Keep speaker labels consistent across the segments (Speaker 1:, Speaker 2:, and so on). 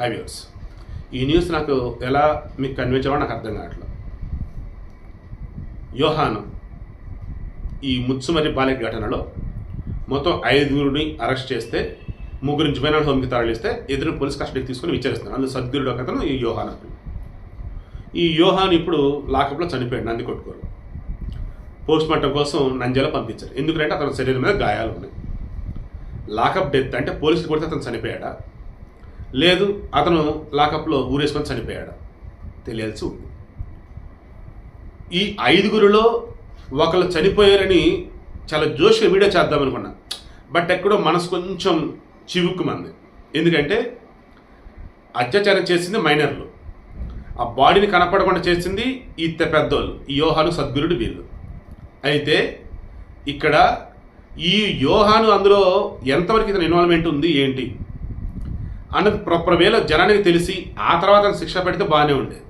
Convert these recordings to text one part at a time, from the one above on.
Speaker 1: High ఈ news నాకు ఎలా మీకు కన్వే చేయాలో నాకు అర్థం కావట్లేదు. యోహాను ఈ ముత్సుమరి బాలిక ఘటనలో మొత్తం ఐదుగురిని అరెస్ట్ చేస్తే ముగ్గురు జువెనల్ హోమ్కి తరలిస్తే ఇద్దరు పోలీస్ కస్టడీకి తీసుకుని విచారిస్తున్నారు. అందులో సద్గురుడు ఒక అతను ఈ యోహాన్ అతను. ఈ యోహాన్ ఇప్పుడు లాకప్లో చనిపోయాడు నంది కొట్టుకోరు. పోస్ట్ మార్టం కోసం నంజాలో పంపించారు. ఎందుకంటే అతని శరీరం మీద గాయాలు ఉన్నాయి. లాకప్ డెత్ అంటే పోలీసులు కొడితే అతను చనిపోయాడా? లేదు అతను లాకప్లో ఊరేసుకొని చనిపోయాడు. తెలియాల్సి ఉంది. ఈ ఐదుగురిలో ఒకళ్ళు చనిపోయారని చాలా జోష్గా వీడియో చేద్దామనుకున్నా బట్ ఎక్కడో మనసు కొంచెం చివుక్కుమంది. ఎందుకంటే అత్యాచారం చేసింది మైనర్లు. ఆ బాడీని కనపడకుండా చేసింది ఈ పెద్దోళ్ళు. ఈ యోహాను సద్గురుడు వీళ్ళు. అయితే ఇక్కడ ఈ యోహాను అందులో ఎంతవరకు ఇతని ఇన్వాల్వ్మెంట్ ఉంది ఏంటి? అన్నది ప్రాపర్ వేలో జనానికి తెలిసి ఆ తర్వాత శిక్ష పెడితే బాగానే ఉండేది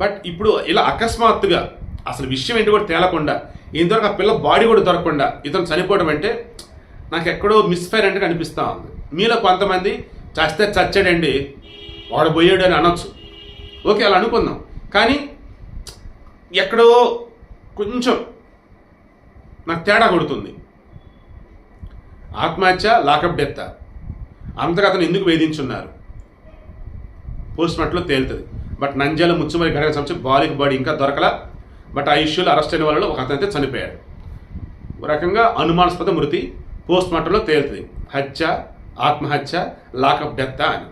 Speaker 1: బట్ ఇప్పుడు ఇలా అకస్మాత్తుగా అసలు విషయం ఏంటి కూడా తేలకుండా ఇంతవరకు ఆ పిల్ల బాడీ కూడా దొరకకుండా ఇతను చనిపోవడం అంటే నాకు ఎక్కడో మిస్ఫైర్ అంటే అనిపిస్తూ ఉంది. మీలో కొంతమంది చస్తే చచ్చాడండి వాడు పోయాడు అని అనొచ్చు. ఓకే అలా అనుకుందాం. కానీ ఎక్కడో కొంచెం నాకు తేడా కొడుతుంది. ఆత్మహత్య లాకప్ డెత్తా అంతగా అతను ఎందుకు వేధించున్నారు? పోస్ట్ మార్టంలో తేలుతుంది. బట్ నంద్యాల ముచ్చుమరి ఘటన సంబంధించి బాలిక బాడీ ఇంకా దొరకలా. బట్ ఆ ఇష్యూలో అరెస్ట్ అయిన వాళ్ళలో ఒక అతను అయితే చనిపోయాడు. ఒక రకంగా అనుమానాస్పద మృతి పోస్ట్ మార్టంలో తేలుతుంది. హత్య ఆత్మహత్య లాకప్ డెత్ అని.